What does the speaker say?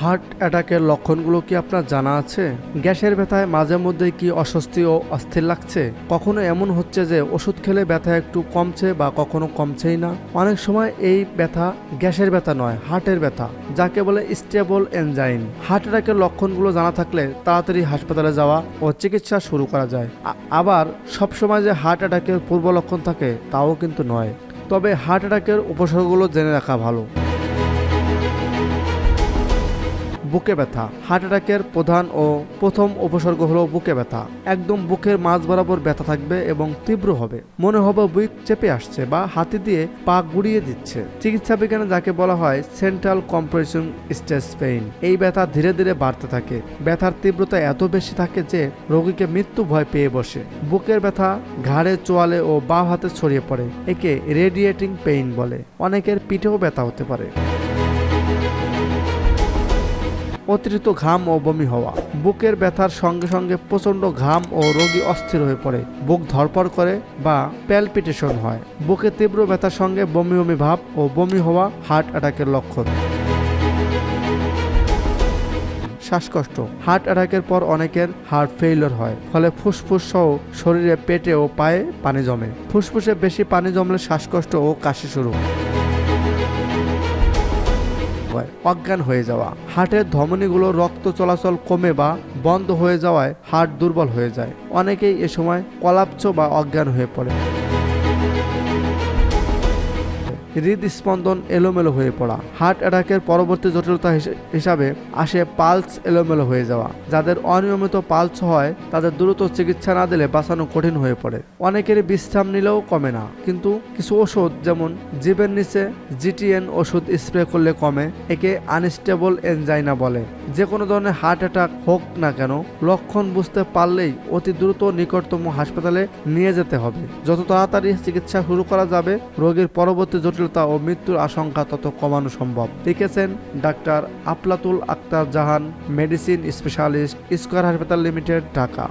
Heart অ্যাটাকের লক্ষণগুলো কি আপনার জানা আছে? গ্যাসের ব্যথায় মাঝে মধ্যে কি অস্বস্তি ও অস্থির লাগছে? কখনো এমন হচ্ছে যে ওষুধ খেলে ব্যথা একটু কমছে বা কখনো কমছেই না? অনেক সময় এই ব্যথা গ্যাসের ব্যথা নয়, হার্টের ব্যথা, যাকে বলে স্টেবল এনজাইন হার্ট অ্যাটাকের লক্ষণগুলো জানা থাকলে তাড়াতাড়ি হাসপাতালে যাওয়া ও চিকিৎসা শুরু করা যায়। আবার সবসময় যে হার্ট অ্যাটাকের পূর্ব লক্ষণ থাকে, তাও কিন্তু নয়। তবে হার্ট অ্যাটাকের উপসর্গগুলো জেনে রাখা ভালো। বুকে ব্যথা, হার্ট অ্যাটাকের প্রধান ও প্রথম উপসর্গ হলো বুকে ব্যথা। একদম বুকের মাঝ বরাবর ব্যথা থাকবে এবং তীব্র হবে। মনে হবে বুক চেপে আসছে বা হাতি দিয়ে পা গুড়িয়ে দিচ্ছে। চিকিৎসা বিজ্ঞানে যাকে বলা হয় সেন্ট্রাল কম্প্রেশন স্টেজ পেইন। এই ব্যথা ধীরে ধীরে বাড়তে থাকে। ব্যথার তীব্রতা এত বেশি থাকে যে রোগীকে মৃত্যু ভয় পেয়ে বসে। বুকের ব্যথা ঘাড়ে, চোয়ালে ও বাঁ হাতে ছড়িয়ে পড়ে, একে রেডিয়েটিং পেইন বলে। অনেকের পিঠেও ব্যথা হতে পারে। অতিরিক্ত ঘাম ও বমি হওয়া। বুকের ব্যথার সঙ্গে সঙ্গে প্রচণ্ড ঘাম ও রোগী অস্থির হয়ে পড়ে। বুক ধরপড় করে বা প্যালপিটেশন হয়। বুকে তীব্র ব্যথার সঙ্গে বমি বমি ভাব ও বমি হওয়া হার্ট অ্যাটাকের লক্ষণ। শ্বাসকষ্ট। হার্ট অ্যাটাকের পর অনেকের হার্ট ফেইলর হয়, ফলে ফুসফুস সহ শরীরে পেটে ও পায়ে পানি জমে। ফুসফুসে বেশি পানি জমলে শ্বাসকষ্ট ও কাশি শুরু হয়। অজ্ঞান হয়ে যাওয়া। হার্টের ধমনীগুলো রক্ত চলাচল কমে বা বন্ধ হয়ে যাওয়ায় হার্ট দুর্বল হয়ে যায়। অনেকেই এ সময় কলাপচ বা অজ্ঞান হয়ে পড়ে। হৃদস্পন্দন এলোমেলো হয়ে পড়া। হার্ট অ্যাটাকের পরবর্তী জটিলতা হিসে- হিসাবে আসে পালস এলোমেলো হয়ে যাওয়া, যাদের অনিয়মিত পালস হয়, তাদের দ্রুত চিকিৎসা না দিলে বাঁচানো কঠিন হয়ে পড়ে। অনেকেরই বিশ্রাম নিলেও কমে না, কিন্তু কিছু ওষুধ যেমন জীবের নিচে জিটিএন ওষুধ স্প্রে করলে কমে, একে আনস্টেবল এনজাইনা বলে। যে কোনো ধরনের হার্ট অ্যাটাক হোক না কেন, লক্ষণ বুঝতে পারলেই অতি দ্রুত নিকটতম হাসপাতালে নিয়ে যেতে হবে। যত তাড়াতাড়ি চিকিৎসা শুরু করা যাবে, রোগীর পরবর্তী জটিলতা ও মৃত্যুর আশঙ্কা তত কমানো সম্ভব। লিখেছেন doctor আপলাতুল Akter Jahan, medicine specialist, square হাসপাতাল লিমিটেড, ঢাকা।